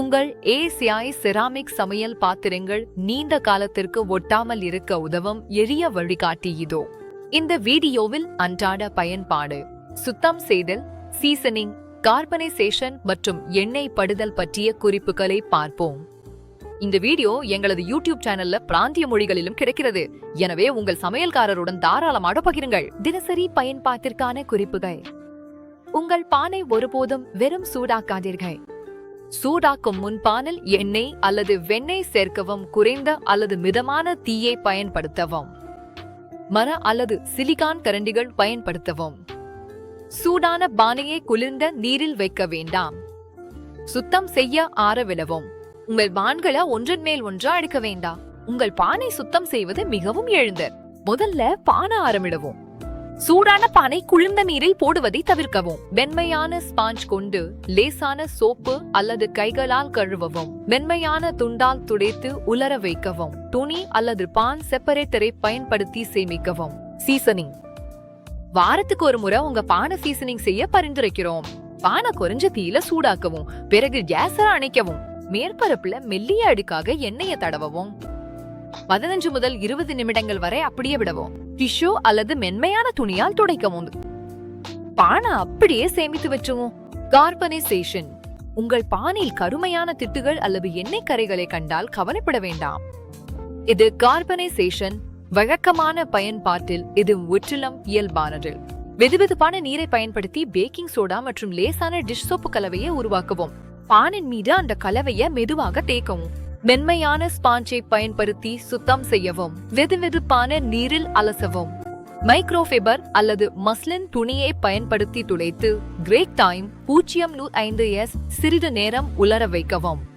உங்கள் ACI ceramic சமையல் பாத்திரங்கள் நீண்ட காலத்திற்கு ஒட்டாமல் இருக்க உதவும் எளிய வழிகாட்டி இதோ. இந்த வீடியோவில் அன்றாட பயன்பாடு. சுத்தம் செய்தல் சீசனிங் கார்பனைசேஷன் மற்றும் எண்ணெய் படுதல் பற்றிய குறிப்புகளை பார்ப்போம். இந்த வீடியோ எங்களது யூடியூப் சேனல்ல பிராந்திய மொழிகளிலும் கிடைக்கிறது. எனவே உங்கள் சமையல்காரருடன் தாராளமாக பகிருங்கள் தினசரி பயன்பாட்டிற்கான குறிப்புகள். உங்கள் பானை ஒருபோதும் வெறும் சூடாக்காதீர்கள். சூடாக்கும் முன்பானில் எண்ணெய் அல்லது வெண்ணெய் சேர்க்கவும் குறைந்த அல்லது மிதமான தீயை பயன்படுத்தவும். மர அல்லது சிலிகான் கரண்டிகள் பயன்படுத்தவும். சூடான பானையை குளிர்ந்த நீரில் வைக்க வேண்டாம். சுத்தம் செய்ய ஆறவிடவும் உங்கள் பான்களை ஒன்றன் மேல் ஒன்றா அடுக்க வேண்டாம். உங்கள் பானை சுத்தம் செய்வது மிகவும் எழுந்தர் முதல்ல பானை ஆரம்பிடவும். சூடான பானை குளிர்ந்த நீரில் போடுவதை தவிர்க்கவும். வெண்மையான ஸ்பாஞ்ச் கொண்டு லேசான சோப்பு அல்லது கைகளால் கழுவவும். வெண்மையான துண்டால் துடைத்து உலர வைக்கவும். துணி அல்லது பான் செப்பரேட்டரை பயன்படுத்தி சேமிக்கவும். சீசனிங் வாரத்துக்கு ஒரு முறை உங்க பானை சீசனிங் செய்ய பரிந்துரைக்கிறோம். பானை குறைஞ்ச தீயில சூடாக்கவும் பிறகு கேஸ அணைக்கவும். மேற்பரப்புல மெல்லிய அடுக்காக எண்ணெயை தடவவும். பதினஞ்சு முதல் இருபது நிமிடங்கள் வரை அப்படியே விடவும். டிஷ்யூ அல்லது மென்மையான துணியால் துடைக்கவும். பானை அப்படியே சேமித்து வச்சுவோம். கார்பனைசேஷன் உங்கள் பானையில் கருமையான திட்டுகள் அல்லது எண்ணெய் கரைகளை கண்டால் கவலைப்பட வேண்டாம். இது கார்பனைசேஷன் வழக்கமான பயன்பாட்டில் இது முற்றிலும் இயல்பானது. வெதுவெதுப்பான நீரை பயன்படுத்தி பேக்கிங் சோடா மற்றும் லேசான டிஷ் சோப்பு கலவையை உருவாக்கவும். பானின் மீது அந்த கலவையை மெதுவாக தேக்கவும். மென்மையான ஸ்பாஞ்சை பயன்படுத்தி சுத்தம் செய்யவும் வெதுவெதுப்பான நீரில் அலசவும். மைக்ரோஃபைபர் அல்லது மஸ்லின் துணியை பயன்படுத்தி துளைத்து கிரேக் டைம் பூஜ்ஜியம் நூ ஐந்து எஸ் சிறிது நேரம் உலர வைக்கவும்.